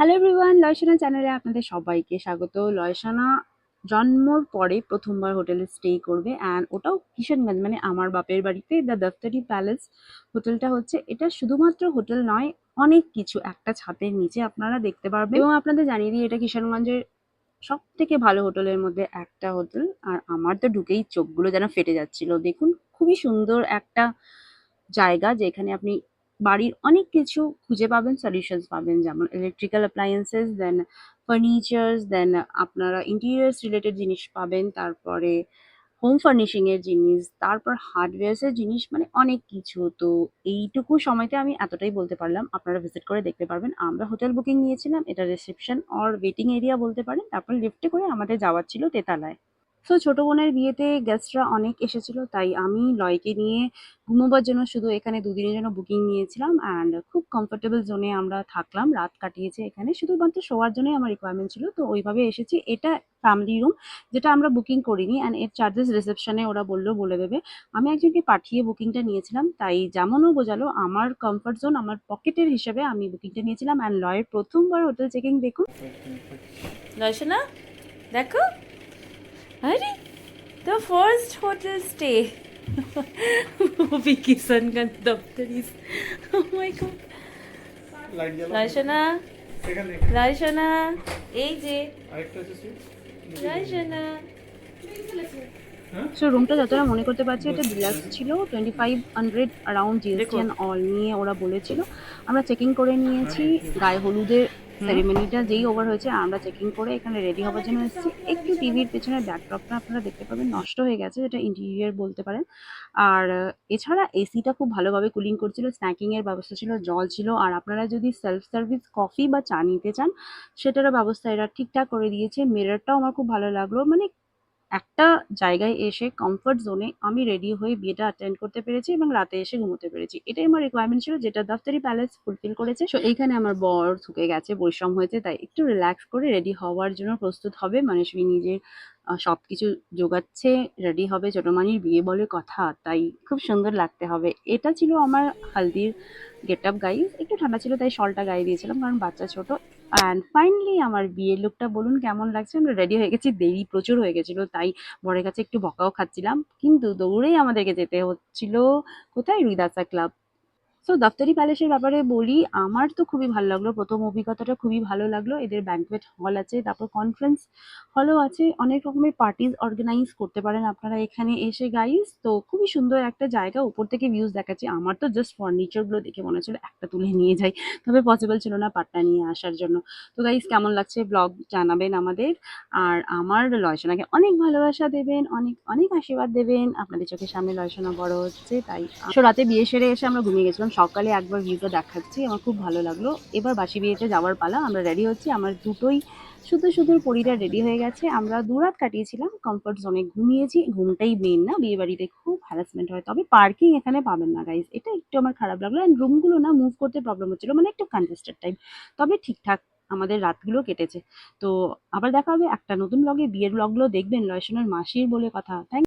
Hello everyone লয়সানা চ্যানেলে আপনাদের সবাইকে স্বাগত। লয়সানা জন্মর পরে প্রথমবার হোটেলে স্টে করবে অ্যান্ড ওটাও কিষানগঞ্জ মানে আমার বাপের বাড়িতে দ্য দফতারি প্যালেস হোটেলটা হচ্ছে, এটা শুধুমাত্র হোটেল নয়, অনেক কিছু, একটা ছাদের নিচে আপনারা দেখতে পারবেন। এবং আপনাদের জানিয়ে দিই, এটা কিষানগঞ্জের সব থেকে ভালো হোটেলের মধ্যে একটা হোটেল, আর আমার তো ঢুকেই চোখগুলো যেন ফেটে যাচ্ছিল। দেখুন, খুবই সুন্দর একটা জায়গা যেখানে আপনি বাড়ির অনেক কিছু খুঁজে পাবেন সলিউশনস পাবেন। যেমন electrical appliances then furnitures then আপনারা ইন্টেরিয়ার্স রিলেটেড জিনিস পাবেন, তারপরে হোম ফার্নিশিং এর জিনিস, তারপর হার্ডওয়্যার্স এর জিনিস মানে অনেক কিছু। তো এইটুকু সময়তে আমি এতটাই বলতে পারলাম। আপনারা ভিজিট করে দেখতে পারবেন। আমরা হোটেল বুকিং নিয়েছিলাম। এটা রিসেপশন অর ওয়েটিং এরিয়া বলতে পারেন। তারপর লিফটে করে আমাদের যাওয়ার ছিল তেতালায়। সো ছোট বোনের বিয়েতে গেস্টরা অনেক এসেছিল, তাই আমি লয়কে নিয়ে ঘুমোবার জন্য শুধু এখানে দুদিনের জন্য বুকিং নিয়েছিলাম অ্যান্ড খুব কমফোর্টেবল জোনে আমরা থাকলাম, রাত কাটিয়েছি এখানে। শুধুমাত্র শোয়ার জন্যই আমার রিকোয়ারমেন্ট ছিল, তো ওইভাবে এসেছি। এটা ফ্যামিলি রুম যেটা আমরা বুকিং করিনি অ্যান্ড এর চার্জেস রিসেপশনে ওরা বলল, বলে দেবে। আমি একজনকে পাঠিয়ে বুকিংটা নিয়েছিলাম, তাই যেমনও বোঝালো, আমার কমফর্ট জোন আমার পকেটের হিসেবে আমি বুকিংটা নিয়েছিলাম অ্যান্ড লয়ের প্রথমবার হোটেল চেকিং দেখুন। দর্শনা, দেখো। আরে the first hotel stay movie Kishanganj দপ্তর ইস ও মাই গড লাইট জ্বালাও দর্শনা এখানে দর্শনা এই যে আরেকটা আছে সো রুমটা যতটা মনে করতে পারছি এটা ডিলাক্স ছিল। Twenty five hundred around GST. And all নিয়ে ওরা বলেছিল। আমরা চেকিং করে নিয়েছি। গায়ে হলুদের সেরিমনিটা যেই ওভার হয়েছে, আমরা চেকিং করে এখানে রেডি হবার জন্য এসেছি। একটু টিভির পেছনে ব্যাকড্রপটা আপনারা দেখতে পাবেন, নষ্ট হয়ে গেছে, যেটা ইন্টেরিয়ার বলতে পারেন। আর এছাড়া এসিটা খুব ভালোভাবে কুলিং করছিল স্ন্যাকিংয়ের ব্যবস্থা ছিল, জল ছিল। আর আপনারা যদি সেলফ সার্ভিস কফি বা চা নিতে চান, সেটারও ব্যবস্থা এরা ঠিকঠাক করে দিয়েছে। মিররটাও আমার খুব ভালো লাগল। মানে একটা জায়গায় এসে কমফর্ট জোনে আমি রেডি হয়ে বিয়েটা অ্যাটেন্ড করতে পেরেছি এবং রাতে এসে ঘুমোতে পেরেছি। এটাই আমার রিকোয়ারমেন্ট ছিল যেটা দফতারি প্যালেস ফুলফিল করেছে। সো এইখানে আমার বর থুকে গেছে, পরিশ্রম হয়েছে, তাই একটু রিল্যাক্স করে রেডি হওয়ার জন্য প্রস্তুত হবে। মানে মানুষবি নিজের সব কিছু জোগাচ্ছে রেডি হবে, ছোটো মানির বিয়ে বলে কথা, তাই খুব সুন্দর লাগতে হবে। এটা ছিল আমার হালদির গেট আপ গাইজ একটু ঠান্ডা ছিল, তাই শলটা গায়ে দিয়েছিলাম, কারণ বাচ্চা ছোট। অ্যান্ড ফাইনালি আমার বিয়ের লোকটা বলুন, কেমন লাগছে? আমরা রেডি হয়ে গেছি, দেরি প্রচুর হয়ে গেছিল, তাই বরের কাছে একটু বকাও খাচ্ছিলাম। কিন্তু দৌড়েই আমাদেরকে যেতে হচ্ছিল। কোথায়? রুইদাসা ক্লাব সো দফতারি প্যালেসের ব্যাপারে বলি, আমার তো খুবই ভালো লাগল। প্রথম অভিজ্ঞতাটা খুবই ভালো লাগল। এদের ব্যাঙ্কোয়েট হল আছে, তারপর কনফারেন্স হলও আছে। অনেক রকমের পার্টিজ অর্গানাইজ করতে পারেন আপনারা এখানে এসে গাইজ তো খুবই সুন্দর একটা জায়গা। উপর থেকে ভিউজ দেখাচ্ছে। আমার তো জাস্ট ফার্নিচারগুলো দেখে মনে হচ্ছিল, একটা তুলে নিয়ে যাই। তবে পসিবল ছিল না পাট্টা নিয়ে আসার জন্য। তো গাইজ কেমন লাগছে? ব্লগ জানাবেন আমাদের। আর আমার লয়সনাকে অনেক ভালোবাসা দেবেন, অনেক অনেক আশীর্বাদ দেবেন। আপনাদের চোখের সামনে লয়সনা বড় হচ্ছে, তাই। রাতে বিয়ে সেরে এসে আমরা ঘুমিয়ে গেছিলাম। সকালে একবার ভিউটা দেখাচ্ছি, আমার খুব ভালো লাগল। এবার বাসি বিয়েতে যাওয়ার পালা, আমরা রেডি হচ্ছি, আমার দুটোই শুধু শুধু পরিটা রেডি হয়ে গেছে। আমরা দু রাত কাটিয়েছিলাম কমফর্ট জোনে ঘুমিয়েছি, ঘুমটাই মেন না বিয়ে বাড়িতে খুব হ্যারাসমেন্ট হয়। তবে পার্কিং এখানে পাবেন না গাইজ এটা একটু আমার খারাপ লাগল। অ্যান্ড রুমগুলো না মুভ করতে প্রবলেম হচ্ছিল মানে একটু কনজেস্টেড টাইম তবে ঠিকঠাক আমাদের রাতগুলো কেটেছে। তো আবার দেখা হবে একটা নতুন ব্লগে বিয়ের ব্লগগুলো দেখবেন, লয়সনের মাসির বলে কথা। থ্যাংক